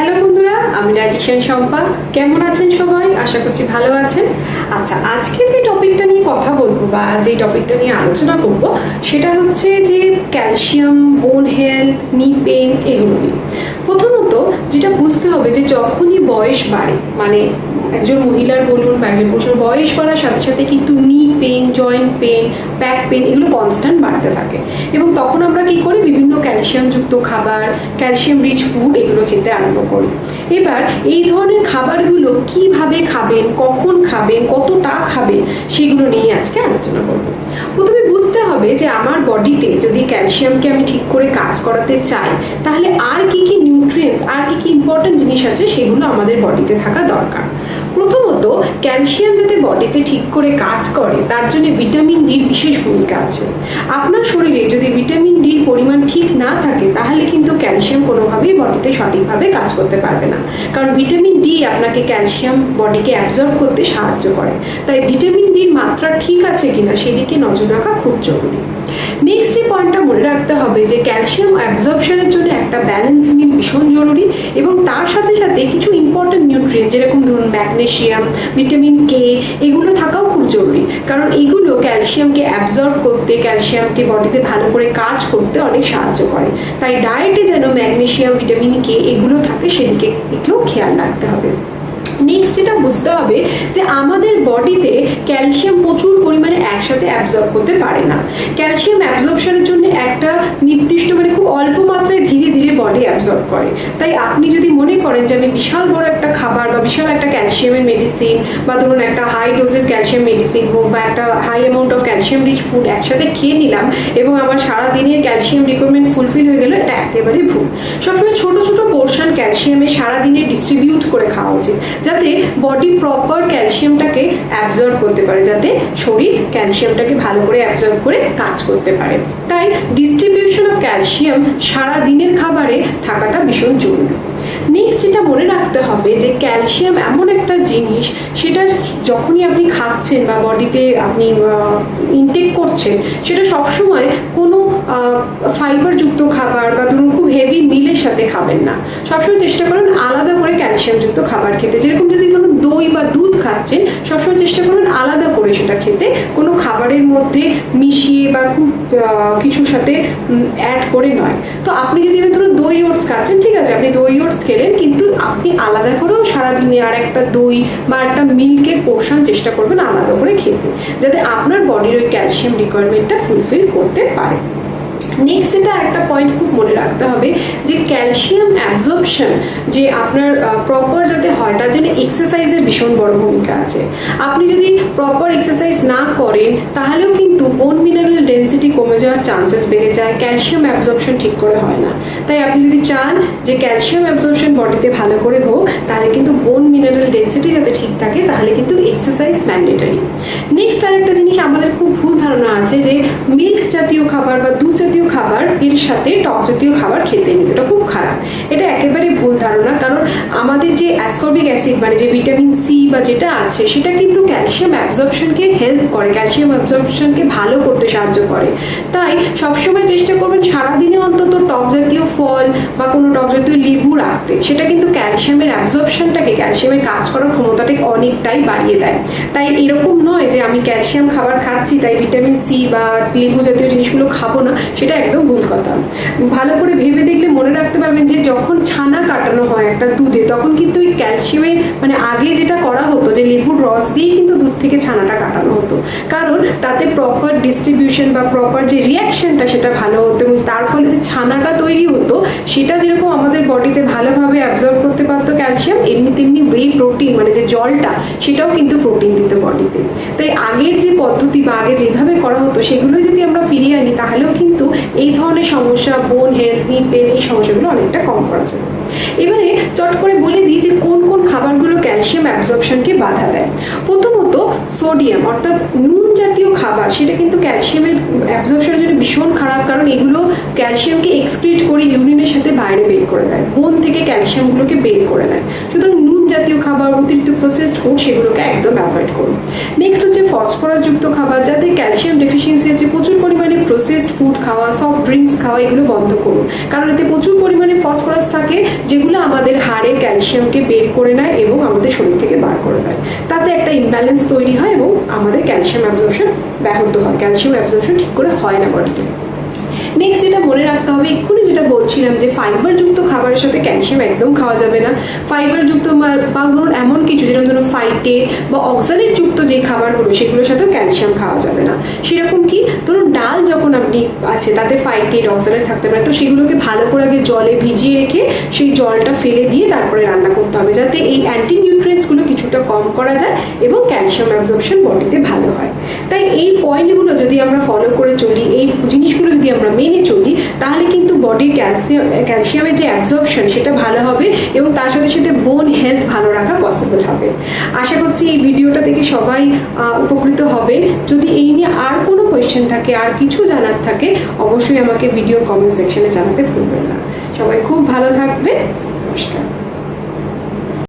Hello বন্ধুরা, আমি dietician Shampa. কেমন আছেন সবাই? আশা করছি ভালো আছেন। আচ্ছা আজকে যে টপিকটা নিয়ে কথা বলব বা যে টপিকটা নিয়ে আলোচনা করব, সেটা হচ্ছে যে ক্যালসিয়াম বোন হেলথ নি পেন এগুলো নিয়ে। প্রথমত যেটা বুঝতে হবে যে যখনই বয়স বাড়ে মানে একজন মহিলার বলুন বা একজন পুরুষের বয়স বাড়ার সাথে সাথে কিন্তু knee pain joint pain back pain এগুলো কনস্ট্যান্ট বাড়তে থাকে। এবং তখন আমরা কি করি? বিভিন্ন ক্যালসিয়ামযুক্ত খাবার ক্যালসিয়াম রিচ ফুড এগুলো খেতে আরম্ভ করি। এবার এই ধরনের খাবারগুলো কীভাবে খাবেন, কখন খাবেন, কতটা খাবেন, সেগুলো নিয়ে আজকে আলোচনা করব। প্রথমে বুঝতে হবে যে আমার বডিতে যদি ক্যালসিয়ামকে আমি ঠিক করে কাজ করাতে চাই, তাহলে আর কি কি নিউট্রিয়েন্টস আর জিনিস আছে, সেগুলো আমাদের বডিতে থাকা দরকার। প্রথমত, ক্যালসিয়াম যাতে বডিতে ঠিক করে কাজ করে, তার জন্য ভিটামিন ডির বিশেষ ভূমিকা আছে। আপনার শরীরে যদি ভিটামিন ডির পরিমাণ ঠিক না থাকে, তাহলে কিন্তু ক্যালসিয়াম কোনোভাবেই বডিতে সঠিকভাবে কাজ করতে পারবে না। কারণ ভিটামিন ডি আপনাকে ক্যালসিয়াম বডিকে অ্যাবজর্ব করতে সাহায্য করে। তাই ভিটামিন ডির মাত্রা ঠিক আছে কিনা সেদিকে নজর রাখা খুব জরুরি। নেক্সট যে পয়েন্টটা মনে রাখতে হবে যে ক্যালসিয়াম অ্যাবজর্পশনের জন্য একটা ব্যালেন্স মিল ভীষণ জরুরি এবং তার সাথে সাথে কিছু ইম্পর্টেন্ট নিউট্রিয়েন্ট যেরকম ধরুন ম্যাগনেশিয়াম ভিটামিন কে এগুলো থাকাও খুব জরুরি। কারণ এগুলো ক্যালসিয়ামকে অ্যাবজর্ব করতে, ক্যালসিয়ামকে বডিতে ভালো করে কাজ করতে অনেক সাহায্য করে। তাই ডায়েটে যেন ম্যাগনেশিয়াম ভিটামিন কে এগুলো থাকে, সেদিকে দিকেও খেয়াল রাখতে হবে। নেক্সট যেটা বুঝতে হবে, যে আমাদের বডিতে ক্যালসিয়াম প্রচুর পরিমাণে একসাথে অ্যাবজর্ব করতে পারে না। ক্যালসিয়াম অ্যাবজর্পশনের জন্য একটা নির্দিষ্ট বডি অ্যাবজর্ব করে। তাই আপনি যদি মনে করেন যে আমি বিশাল বড় একটা খাবার বা বিশাল একটা ক্যালসিয়ামের মেডিসিন বা ধরুন একটা হাই ডোজেস ক্যালসিয়াম মেডিসিন হোক বা একটা high amount of calcium rich food একসাথে খেয়ে নিলাম এবং আমার সারা দিনের ক্যালসিয়াম রিকোয়ারমেন্ট ফুলফিল হয়ে গেল, এটা একেবারে ভুল। সবসময় ছোট ছোট পোর্শন ক্যালসিয়ামে সারা দিনে ডিস্ট্রিবিউট করে খাওয়া উচিত, যাতে বডি প্রপার ক্যালসিয়ামটাকে অ্যাবজর্ব করতে পারে, যাতে শরীর ক্যালসিয়ামটাকে ভালো করে অ্যাবজর্ব করে কাজ করতে পারে। তাই ডিস্ট্রিবিউশন অফ ক্যালসিয়াম সারা দিনের খাবারে থাকাটা ভীষণ জরুরি। নেক্সট যেটা মনে রাখতে হবে যে ক্যালসিয়াম এমন একটা জিনিস, সেটা যখনই আপনি খাচ্ছেন বা বডিতে আপনি ইনটেক করছেন, সেটা সবসময় কোনো ফাইবারযুক্ত খাবার বা ধরুন হেভি মিলের সাথে খাবেন না। সবসময় চেষ্টা করুন আলাদা করে ক্যালসিয়ামযুক্ত খাবার খেতে। যেরকম যদি কোনো দই বা দুধ খাচ্ছেন, সবসময় চেষ্টা করুন আলাদা করে সেটা খেতে। কোনো খাবারের মধ্যে মিশিয়ে বা খুব কিছুর সাথে অ্যাড করে নয়। তো আপনি যদি ধরুন দই ওটস খাচ্ছেন, ঠিক আছে, আপনি দই ওটস খেলেন, কিন্তু আপনি আলাদা করেও সারাদিনে আর একটা দই বা একটা মিল্কের পোর্শন চেষ্টা করবেন আলাদা করে খেতে। যাতে আপনার বডির ওই ক্যালসিয়াম রিকোয়ারমেন্টটা ফুলফিল করতে পারে। নেক্সট এটা একটা পয়েন্ট খুব মনে রাখতে হবে যে ক্যালসিয়াম অ্যাবজর্পশন যে আপনার প্রপার যাতে হয়, তার জন্য এক্সারসাইজের ভীষণ বড় ভূমিকা আছে। আপনি যদি প্রপার এক্সারসাইজ না করেন, তাহলেও কিন্তু বোন মিনারেল ডেন্সিটি কমে যাওয়ার চান্সেস বেড়ে যায় ক্যালসিয়াম অ্যাবজর্পশন ঠিক করে হয় না। তাই আপনি যদি চান যে ক্যালসিয়াম অ্যাবজর্পশন বডিতে ভালো করে হোক, তাহলে কিন্তু বোন মিনারেল ডেন্সিটি যাতে ঠিক থাকে, তাহলে কিন্তু এক্সারসাইজ ম্যান্ডেটারি নেক্সট আরেকটা জিনিস আমাদের খুব ভুল ধারণা আছে যে মিল্ক জাতীয় খাবার বা দুধ জাতীয় খাবার, এর সাথে টক জাতীয় খাবার খেতে নেবে। এটা খুব খারাপ। এটা একেবারে ভুল ধারণা, কারণ আমাদের যে অ্যাসকর্বিক অ্যাসিড মানে যে ভিটামিন সি বা যেটা আছে, সেটা কিন্তু ক্যালসিয়াম অ্যাবজর্পশনকে হেল্প করে ক্যালসিয়াম অ্যাবজর্পশনকে ভালো করতে সাহায্য করে। তাই সবসময় চেষ্টা করবেন সারাদিনে অন্তত টক জাতীয় ফল বা কোনো টক জাতীয় লেবু রাখতে। সেটা কিন্তু ক্যালসিয়ামের অ্যাবজর্পশনটাকে ক্যালসিয়ামের কাজ করার ক্ষমতাটাকে অনেকটাই বাড়িয়ে দেয়। তাই এরকম নয় যে আমি ক্যালসিয়াম খাবার খাচ্ছি, তাই ভিটামিন সি বা লেবু জাতীয় জিনিসগুলো খাব না, সেটা একদম ভুল কথা। ভালো করে ভেবে দেখলে মনে রাখতে পারবেন যে যখন ছানা কাটানো হয় একটা দুধে, তখন কিন্তু ওই ক্যালসিয়ামের মানে আগে যেটা করা হতো, যে লেবুর রস দিয়েই কিন্তু দুধ থেকে ছানাটা কাটানো হতো। কারণ তাতে প্রপার ডিস্ট্রিবিউশন বা প্রপার যে রিয়াকশনটা সেটা ভালো হতো এবং তার ফলে যে ছানাটা তৈরি হতো, সেটা যেরকম আমাদের বডিতে ভালোভাবে অ্যাবজর্ব করতে ক্যালসিয়াম এমনি তেমনি ওয়ে প্রোটিন মানে যে জলটা, সেটাও কিন্তু প্রোটিন দিত বডিতে তাই আগের যে পদ্ধতি বা আগে যেভাবে করা হতো সেগুলো যদি আমরা ফিরিয়ে আনি, তাহলেও কিন্তু এই ধরনের সমস্যা বোন হেলথ নি পেন এই সমস্যাগুলো অনেকটা কম করা যায়। এবারে চট করে বলে দিই যে ক্যালসিয়াম অ্যাবজর্পশনকে বাধা দেয়। প্রথমত সোডিয়াম অর্থাৎ নুন জাতীয় খাবার, সেটা কিন্তু ক্যালসিয়ামের অ্যাবজর্পশনের জন্য ভীষণ খারাপ, কারণ এগুলো ক্যালসিয়ামকে এক্সক্রিট করে ইউরিনের সাথে বাইরে বের করে দেয় বোন থেকে ক্যালসিয়ামগুলোকে বের করে নেয় সুতরাং নুন জাতীয় খাবার, অতিরিক্ত প্রসেসড ফুড সেগুলোকে একদম অ্যাভয়েড করুন। নেক্সট হচ্ছে ফসফরাসযুক্ত খাবার, যাতে ক্যালসিয়াম ডেফিসিয়েন্সি আছে প্রচুর পরিমাণে প্রসেসড ফুড খাওয়া সফট ড্রিঙ্কস খাওয়া এগুলো বন্ধ করুন। কারণ এতে প্রচুর পরিমাণে ফসফরাস থাকে, যেগুলো আমাদের হাড়ের ক্যালসিয়ামকে বের করে নেয় এবং আমাদের শরীর থেকে বার করে দেয়। তাতে একটা ইমব্যালেন্স তৈরি হয় এবং আমাদের ক্যালসিয়াম অ্যাবজর্পশন ব্যাহত হয়। ক্যালসিয়াম অ্যাবজর্পশন ঠিক করে হয় না বডিতে। নেক্সট যেটা মনে রাখতে হবে, এক্ষুনি যেটা বলছিলাম যে ফাইবারযুক্ত খাবারের সাথে ক্যালসিয়াম একদম খাওয়া যাবে না। ফাইবারযুক্ত বা- ধরুন এমন কিছু, যেরকম ধরুন ফাইটে বা অক্সালেট যুক্ত যে খাবারগুলো, সেগুলোর সাথেও ক্যালসিয়াম খাওয়া যাবে না। সেরকম কি? ধরুন ডাল যখন আপনি আছে, তাতে ফাইটেট অক্সালেট থাকতে পারে, তো সেগুলোকে ভালো করে আগে জলে ভিজিয়ে রেখে সেই জলটা ফেলে দিয়ে তারপরে রান্না করতে হবে, যাতে এই অ্যান্টি নিউট্রিয়েন্টসগুলো কিছুটা কম করা যায় এবং ক্যালসিয়াম অ্যাবজর্পশন বডিতে ভালো হয়। তাই এই পয়েন্টগুলো যদি আমরা ফলো করে চলি, এই জিনিসগুলো যদি আমরা মেনে চলি তাহলে কিন্তু বডির ক্যালসিয়াম ক্যালসিয়ামের যে অ্যাবজর্পশন সেটা ভালো হবে এবং তার সাথে সাথে বোন হেলথ ভালো রাখা পসিবল হবে। আশা করছি এই ভিডিওটা থেকে সবাই উপকৃত হবে। যদি এই নিয়ে আর কোনো কোয়েশ্চেন থাকে, আর কিছু জানার থাকে, অবশ্যই আমাকে ভিডিওর কমেন্ট সেকশনে জানাতে ভুলবেন না। সবাই খুব ভালো থাকবে নমস্কার।